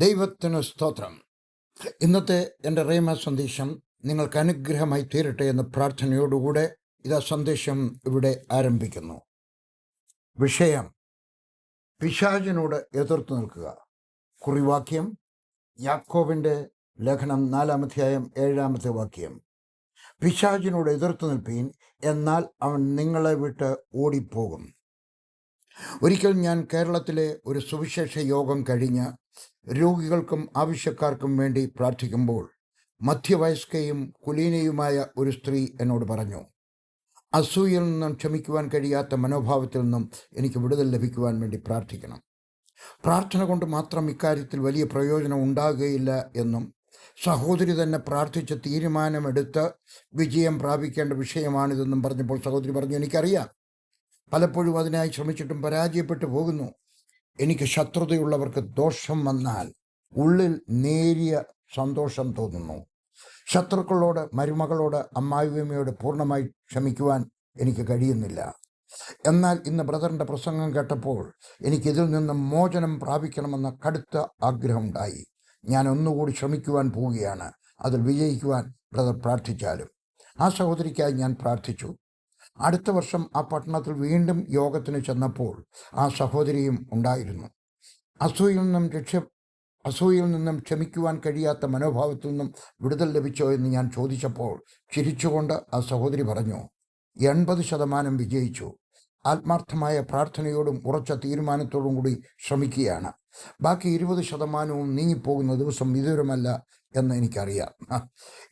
ദൈവത്തിന് സ്തോത്രം. ഇന്നത്തെ എന്റെ റേമ സന്ദേശം നിങ്ങൾക്ക് അനുഗ്രഹമായി തീരട്ടെ എന്ന പ്രാർത്ഥനയോടുകൂടെ ഇതാ സന്ദേശം ഇവിടെ ആരംഭിക്കുന്നു. വിഷയം പിശാചിനോട് എതിർത്ത് നിൽക്കുക. കുറിവാക്യം യാക്കോവിന്റെ ലേഖനം നാലാമധ്യായം ഏഴാമത്തെ വാക്യം. പിശാചിനോട് എതിർത്ത് നിൽപ്പീൻ എന്നാൽ അവൻ നിങ്ങളെ വിട്ട് ഓടിപ്പോകും. ഒരിക്കൽ ഞാൻ കേരളത്തിലെ ഒരു സുവിശേഷ യോഗം കഴിഞ്ഞ് രോഗികൾക്കും ആവശ്യക്കാർക്കും വേണ്ടി പ്രാർത്ഥിക്കുമ്പോൾ മധ്യവയസ്കയും കുലീനയുമായ ഒരു സ്ത്രീ എന്നോട് പറഞ്ഞു അസൂയയിൽ നിന്നും ക്ഷമിക്കുവാൻ കഴിയാത്ത മനോഭാവത്തിൽ നിന്നും എനിക്ക് വിടുതൽ ലഭിക്കുവാൻ വേണ്ടി പ്രാർത്ഥിക്കണം. പ്രാർത്ഥന കൊണ്ട് മാത്രം ഇക്കാര്യത്തിൽ വലിയ പ്രയോജനം ഉണ്ടാകുകയില്ല എന്നും സഹോദരി തന്നെ പ്രാർത്ഥിച്ച് തീരുമാനമെടുത്ത് വിജയം പ്രാപിക്കേണ്ട വിഷയമാണിതെന്നും പറഞ്ഞപ്പോൾ സഹോദരി പറഞ്ഞു എനിക്കറിയാം. പലപ്പോഴും അതിനായി ശ്രമിച്ചിട്ടും പരാജയപ്പെട്ടു പോകുന്നു. എനിക്ക് ശത്രുതയുള്ളവർക്ക് ദോഷം വന്നാൽ ഉള്ളിൽ നേരിയ സന്തോഷം തോന്നുന്നു. ശത്രുക്കളോട് മരുമകളോട് അമ്മായിയമ്മയോട് പൂർണമായി ക്ഷമിക്കുവാൻ എനിക്ക് കഴിയുന്നില്ല. എന്നാൽ ഇന്ന് ബ്രദറിന്റെ പ്രസംഗം കേട്ടപ്പോൾ എനിക്കിതിൽ നിന്ന് മോചനം പ്രാപിക്കണമെന്ന കടുത്ത ആഗ്രഹമുണ്ടായി. ഞാൻ ഒന്നുകൂടി ശ്രമിക്കുവാൻ പോവുകയാണ്. അതിൽ വിജയിക്കുവാൻ ബ്രദർ പ്രാർത്ഥിച്ചാലും. ആ സഹോദരിക്കായി ഞാൻ പ്രാർത്ഥിച്ചു. അടുത്ത വർഷം ആ പട്ടണത്തിൽ വീണ്ടും യോഗത്തിന് ചെന്നപ്പോൾ ആ സഹോദരിയും ഉണ്ടായിരുന്നു. അസൂയിൽ നിന്നും രക്ഷ അസൂയിൽ നിന്നും ക്ഷമിക്കുവാൻ കഴിയാത്ത മനോഭാവത്തിൽ നിന്നും വിടുതൽ ലഭിച്ചോ എന്ന് ഞാൻ ചോദിച്ചപ്പോൾ ചിരിച്ചുകൊണ്ട് ആ സഹോദരി പറഞ്ഞു എൺപത് ശതമാനം വിജയിച്ചു. ആത്മാർത്ഥമായ പ്രാർത്ഥനയോടും ഉറച്ച തീരുമാനത്തോടും കൂടി ശ്രമിക്കുകയാണ്. ബാക്കി ഇരുപത് ശതമാനവും നീങ്ങിപ്പോകുന്ന ദിവസം വിദൂരമല്ല എന്ന് എനിക്കറിയാം.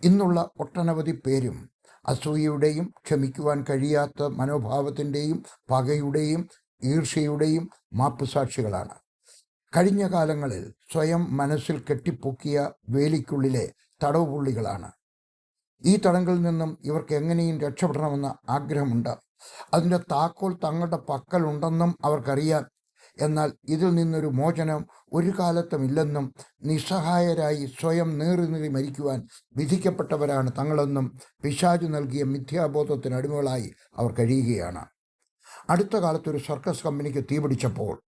ഇന്നുള്ള ഒട്ടനവധി പേരും അസൂയയുടെയും ക്ഷമിക്കുവാൻ കഴിയാത്ത മനോഭാവത്തിന്റെയും പകയുടെയും ഈർഷ്യയുടെയും മാപ്പുസാക്ഷികളാണ്. കഴിഞ്ഞ കാലങ്ങളിൽ സ്വയം മനസ്സിൽ കെട്ടിപ്പൊക്കിയ വേലിക്കുള്ളിലെ തടവുപുള്ളികളാണ്. ഈ തടങ്ങളിൽ നിന്നും ഇവർക്ക് എങ്ങനെയും രക്ഷപ്പെടണമെന്ന ആഗ്രഹമുണ്ട്. അതിന്റെ താക്കോൽ തങ്ങളുടെ പക്കലുണ്ടെന്നും അവർക്കറിയാം. എന്നാൽ ഇതിൽ നിന്നൊരു മോചനം ഒരു കാലത്തുമില്ലെന്നും നിസ്സഹായരായി സ്വയം നീറി നീറി മരിക്കുവാൻ വിധിക്കപ്പെട്ടവരാണ് തങ്ങളെന്നും പിശാചു നൽകിയ മിഥ്യാബോധത്തിന് അടിമകളായി അവർ കഴിയുകയാണ്. അടുത്ത കാലത്ത് ഒരു സർക്കസ് കമ്പനിക്ക് തീപിടിച്ചപ്പോൾ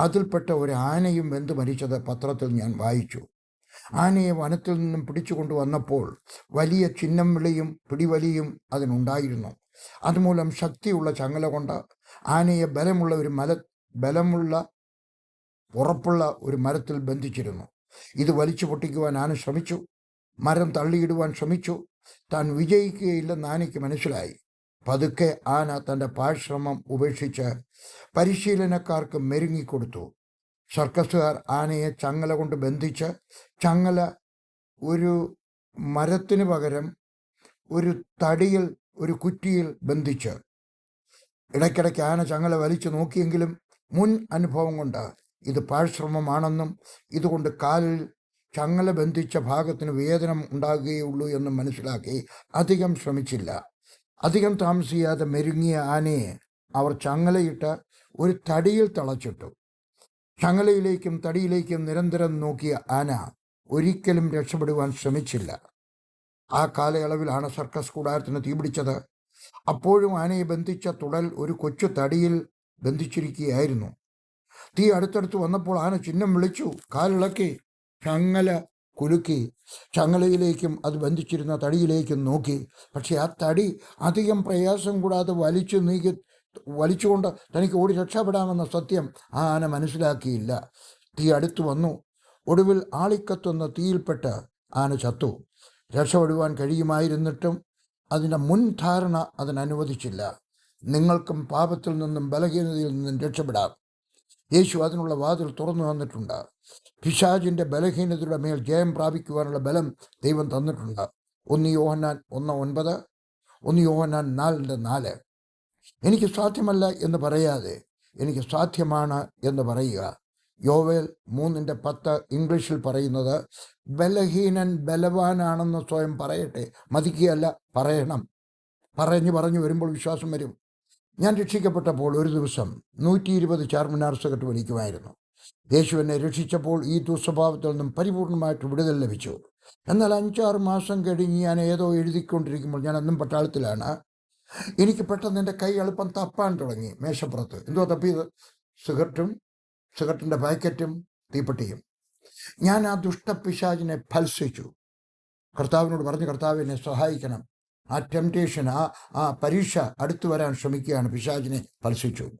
അതിൽപ്പെട്ട ഒരു ആനയും വെന്ത് മരിച്ചത് പത്രത്തിൽ ഞാൻ വായിച്ചു. ആനയെ വനത്തിൽ നിന്നും പിടിച്ചു കൊണ്ടുവന്നപ്പോൾ വലിയ ചിഹ്നം വിളിയും പിടിവലിയും അതിനുണ്ടായിരുന്നു. അതുമൂലം ശക്തിയുള്ള ചങ്ങല കൊണ്ട് ആനയെ ബലമുള്ള ഒരു മല ബലമുള്ള ഉറപ്പുള്ള ഒരു മരത്തിൽ ബന്ധിച്ചിരുന്നു. ഇത് വലിച്ചു പൊട്ടിക്കുവാൻ ആന ശ്രമിച്ചു. മരം തള്ളിയിടുവാൻ ശ്രമിച്ചു. താൻ വിജയിക്കുകയില്ലെന്ന് ആനയ്ക്ക് മനസ്സിലായി. പതുക്കെ ആന തന്റെ പാഴ്ശ്രമം ഉപേക്ഷിച്ച് പരിശീലനക്കാർക്ക് മെരുങ്ങിക്കൊടുത്തു. സർക്കസുകാർ ആനയെ ചങ്ങല കൊണ്ട് ബന്ധിച്ച് ചങ്ങല ഒരു മരത്തിന് പകരം ഒരു തടിയിൽ ഒരു കുറ്റിയിൽ ബന്ധിച്ച്. ഇടയ്ക്കിടയ്ക്ക് ആന ചങ്ങല വലിച്ചു നോക്കിയെങ്കിലും മുൻ അനുഭവം കൊണ്ട് ഇത് പാഴ്ശ്രമമാണെന്നും ഇതുകൊണ്ട് കാലിൽ ചങ്ങല ബന്ധിച്ച ഭാഗത്തിന് വേദന ഉണ്ടാകുകയുള്ളൂ എന്നും മനസ്സിലാക്കി അധികം ശ്രമിച്ചില്ല. അധികം താമസിയാതെ മെരുങ്ങിയ ആനയെ അവർ ചങ്ങലയിട്ട് ഒരു തടിയിൽ തളച്ചിട്ടു. ചങ്ങലയിലേക്കും തടിയിലേക്കും നിരന്തരം നോക്കിയ ആന ഒരിക്കലും രക്ഷപ്പെടുവാൻ ശ്രമിച്ചില്ല. ആ കാലയളവിലാണ് സർക്കസ് കൂടാരത്തിന് തീപിടിച്ചത് അപ്പോഴും ആനയെ ബന്ധിച്ച തുടൽ ഒരു കൊച്ചു തടിയിൽ ബന്ധിച്ചിരിക്കുകയായിരുന്നു. തീ അടുത്തടുത്ത് വന്നപ്പോൾ ആന ചിഹ്നം വിളിച്ചു. കാലിളക്കി. ചങ്ങല കുലുക്കി. ചങ്ങലയിലേക്കും അത് ബന്ധിച്ചിരുന്ന തടിയിലേക്കും നോക്കി. പക്ഷെ ആ തടി അധികം പ്രയാസം കൂടാതെ വലിച്ചു നീക്കി വലിച്ചുകൊണ്ട് തനിക്ക് ഓടി രക്ഷപ്പെടാമെന്ന സത്യം ആ ആന മനസ്സിലാക്കിയില്ല. തീ അടുത്തു വന്നു. ഒടുവിൽ ആളിക്കത്തുന്ന തീയിൽപ്പെട്ട് ആന ചത്തു. രക്ഷപ്പെടുവാൻ കഴിയുമായിരുന്നിട്ടും അതിന്റെ മുൻധാരണ അതിനനുവദിച്ചില്ല. നിങ്ങൾക്കും പാപത്തിൽ നിന്നും ബലഹീനതയിൽ നിന്നും രക്ഷപ്പെടാം. യേശു അതിനുള്ള വാതിൽ തുറന്നു തന്നിട്ടുണ്ട്. പിശാജിന്റെ ബലഹീനതയുടെ മേൽ ജയം പ്രാപിക്കുവാനുള്ള ബലം ദൈവം തന്നിട്ടുണ്ട്. ഒന്ന് യോഹന്നാൻ ഒന്ന് ഒൻപത് ഒന്ന് യോഹന്നാൻ നാലിന്റെ നാല്. എനിക്ക് സാധ്യമല്ല എന്ന് പറയാതെ എനിക്ക് സാധ്യമാണ് എന്ന് പറയുക. യോവേൽ മൂന്നിന്റെ പത്ത് ഇംഗ്ലീഷിൽ പറയുന്നത് ബലഹീനൻ ബലവാനാണെന്ന് സ്വയം പറയട്ടെ മതിക്കുകയല്ല പറയണം. പറഞ്ഞു പറഞ്ഞു വരുമ്പോൾ വിശ്വാസം വരും. ഞാൻ രക്ഷിക്കപ്പെട്ടപ്പോൾ ഒരു ദിവസം നൂറ്റി ഇരുപത് ചാർമിനാർ സിഗരറ്റ് വലിക്കുമായിരുന്നു. യേശു എന്നെ രക്ഷിച്ചപ്പോൾ ഈ ദുസ്വഭാവത്തിൽ നിന്നും പരിപൂർണമായിട്ട് വിടുതൽ ലഭിച്ചു. എന്നാൽ അഞ്ചാറ് മാസം കഴിഞ്ഞ് ഞാൻ ഏതോ എഴുതിക്കൊണ്ടിരിക്കുമ്പോൾ ഞാൻ അന്നും പട്ടാളത്തിലാണ്. എനിക്ക് പെട്ടെന്ന് എന്റെ കൈ എളുപ്പം തപ്പാൻ തുടങ്ങി മേശപ്പുറത്ത്. എന്തോ തപ്പിയത്? സിഗരറ്റും സിഗരറ്റിന്റെ പാക്കറ്റും തീപ്പെട്ടിയും. ഞാൻ ആ ദുഷ്ടപിശാചിനെ ഫൽസിച്ചു. കർത്താവിനോട് പറഞ്ഞു കർത്താവ് എന്നെ സഹായിക്കണം. ആ ടെംപ്ടേഷൻ ആ ആ പരീക്ഷ അടുത്തു വരാൻ ശ്രമിക്കുകയാണ് പിശാചിനെ ഫൽസിച്ചു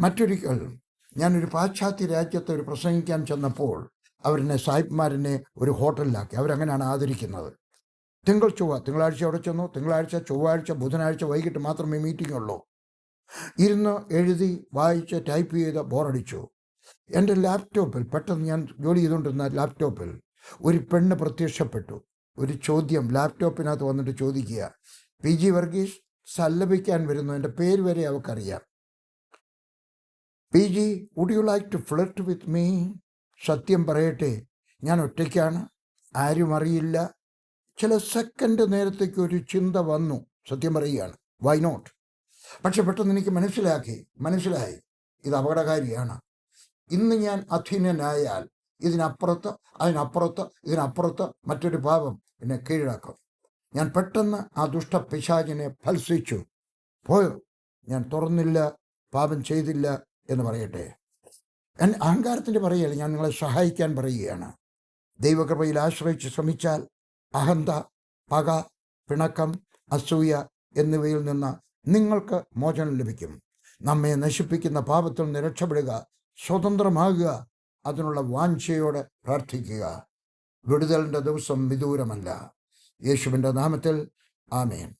മറ്റൊരിക്കൽ ഞാനൊരു പാശ്ചാത്യ രാജ്യത്തെ ഒരു പ്രസംഗിക്കാൻ ചെന്നപ്പോൾ അവരെന്നെ സാഹിബ്മാരെന്നെ ഒരു ഹോട്ടലിലാക്കി. അവരങ്ങനെയാണ് ആദരിക്കുന്നത്. തിങ്കൾ ചൊവ്വ തിങ്കളാഴ്ച അവിടെ ചെന്നു. തിങ്കളാഴ്ച ചൊവ്വാഴ്ച ബുധനാഴ്ച വൈകിട്ട് മാത്രമേ മീറ്റിംഗ് ഉള്ളൂ. ഇരുന്ന് എഴുതി വായിച്ച് ടൈപ്പ് ചെയ്ത് ബോറടിച്ചു. എന്റെ ലാപ്ടോപ്പിൽ പെട്ടെന്ന് ഞാൻ ജോലി ചെയ്തുകൊണ്ടിരുന്ന ലാപ്ടോപ്പിൽ ഒരു പെണ്ണ് പ്രത്യക്ഷപ്പെട്ടു. ഒരു ചോദ്യം ലാപ്ടോപ്പിനകത്ത് വന്നിട്ട് ചോദിക്കുക. പി. ജി. വർഗീസ് സല്ലപിക്കാൻ വരുന്നു. എന്റെ പേര് വരെ അവൾക്കറിയാം P. G. Would you like to flirt with me സത്യം പറയട്ടെ ഞാൻ ഒറ്റയ്ക്കാണ്. ആരും അറിയില്ല. ചില സെക്കൻഡ് നേരത്തേക്ക് ഒരു ചിന്ത വന്നു. സത്യം പറയുകയാണ്. വൈ നോട്ട് പക്ഷെ പെട്ടെന്ന് എനിക്ക് മനസ്സിലാക്കി. മനസ്സിലായി. ഇത് അപകടകാരിയാണ്. ഇന്ന് ഞാൻ അധീനനായാൽ ഇതിനപ്പുറത്ത് അതിനപ്പുറത്ത് ഇതിനപ്പുറത്ത് മറ്റൊരു പാപം എന്നെ കീഴടക്കും. ഞാൻ പെട്ടെന്ന് ആ ദുഷ്ട പിശാചിനെ ഫൽസിച്ചു പോയോ? ഞാൻ തുറന്നില്ല പാപം ചെയ്തില്ല എന്ന് പറയട്ടെ. ഞാൻ അഹങ്കാരത്തിന്റെ പറയുകയാണ് ഞാൻ നിങ്ങളെ സഹായിക്കാൻ പറയുകയാണ്. ദൈവകൃപയിൽ ആശ്രയിച്ച് ശ്രമിച്ചാൽ അഹന്ത പക പിണക്കം അസൂയ എന്നിവയിൽ നിന്ന് നിങ്ങൾക്ക് മോചനം ലഭിക്കും. നമ്മെ നശിപ്പിക്കുന്ന പാപത്തിൽ നിന്ന് രക്ഷപ്പെടുക സ്വതന്ത്രമാകുക അതിനുള്ള വാഞ്ചയോടെ പ്രാർത്ഥിക്കുക. വിടുതലിന്റെ ദിവസം വിദൂരമല്ല. യേശുവിന്റെ നാമത്തിൽ ആമേൻ.